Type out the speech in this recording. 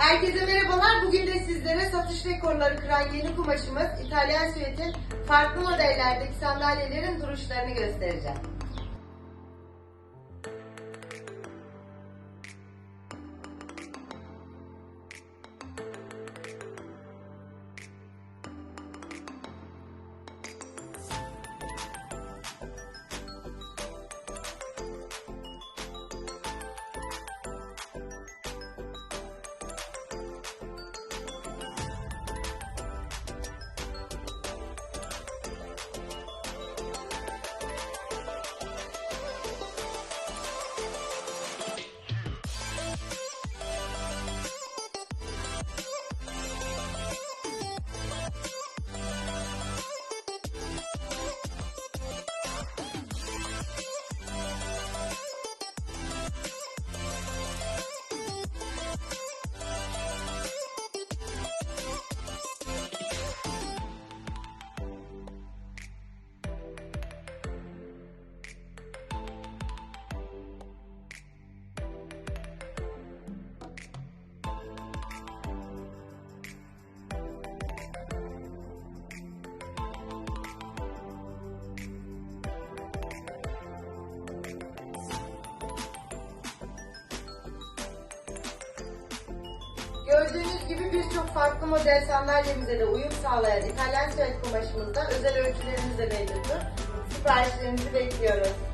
Herkese merhabalar. Bugün de sizlere satış rekorları kıran yeni kumaşımız İtalyan Süvet'in farklı modellerdeki sandalyelerin duruşlarını göstereceğim. Gibi birçok farklı model sandalyemize de uyum sağlayan İtalyan Süvet kumaşımızda özel ölçülerimiz de mevcuttur. Siparişlerinizi bekliyoruz.